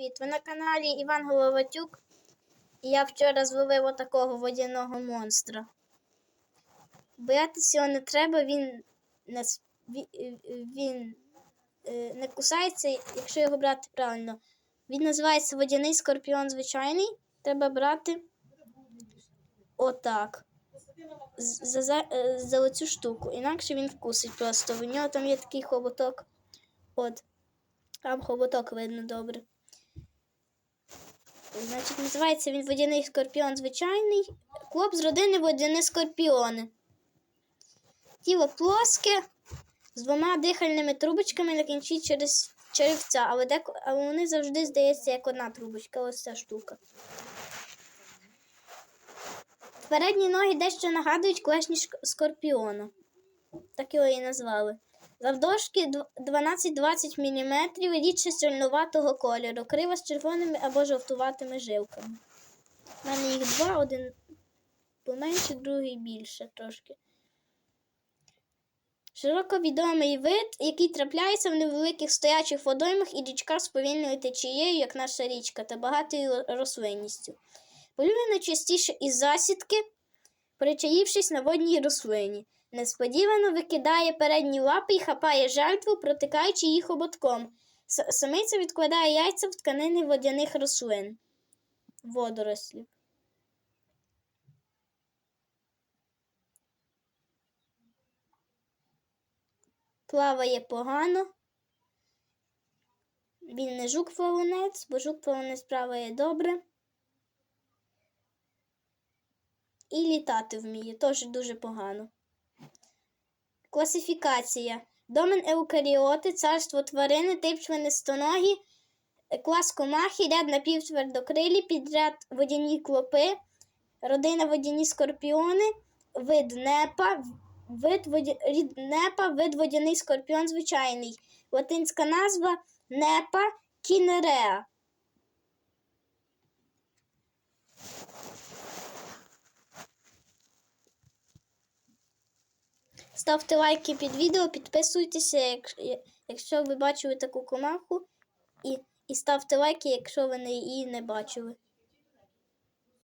Привіт! Ви на каналі Іван Головатюк. Я вчора зловив отакого водяного монстра. Боятися його не треба, він не, е, він, е, не кусається, якщо його брати правильно. Він називається водяний скорпіон звичайний. Треба брати отак. За, за, е, за оцю штуку. Інакше він вкусить просто. У нього там є такий хоботок. От. Там хоботок видно добре. Значить, називається він водяний скорпіон звичайний. Клоп з родини водяні скорпіони. Тіло плоске, з двома дихальними трубочками на кінці через черевця, але, деко, але вони завжди здається як одна трубочка, ось ця штука. Передні ноги дещо нагадують клешні скорпіона. Так його і назвали. Завдовжки 12-20 мм, рідше сильнуватого кольору, крива з червоними або жовтуватими жилками. У мене їх два, один поменше, другий більше трошки. Широко відомий вид, який трапляється в невеликих стоячих водоймах і річках з повільною течією, як наша річка, та багатою рослинністю. Полює найчастіше із засідки, причаївшись на водній рослині. Несподівано викидає передні лапи і хапає жертву, протикаючи їх ободком. С- Самиця відкладає яйця в тканини водяних рослин. Водорослів. Плаває погано. Він не жук-плавунець, бо жук-плавунець плаває добре. І літати вміє, теж дуже погано. Класифікація. Домен еукаріоти, царство тварини, тип членистоногі, клас комахи, ряд напівтвердокрилі, підряд водяні клопи, родина водяні скорпіони, вид непа, вид воді... рід непа, вид водяний скорпіон звичайний. Латинська назва непа кінереа. Ставте лайки під відео, підписуйтеся, як- якщо ви бачили таку комаху, і, і ставте лайки, якщо ви не- її не бачили.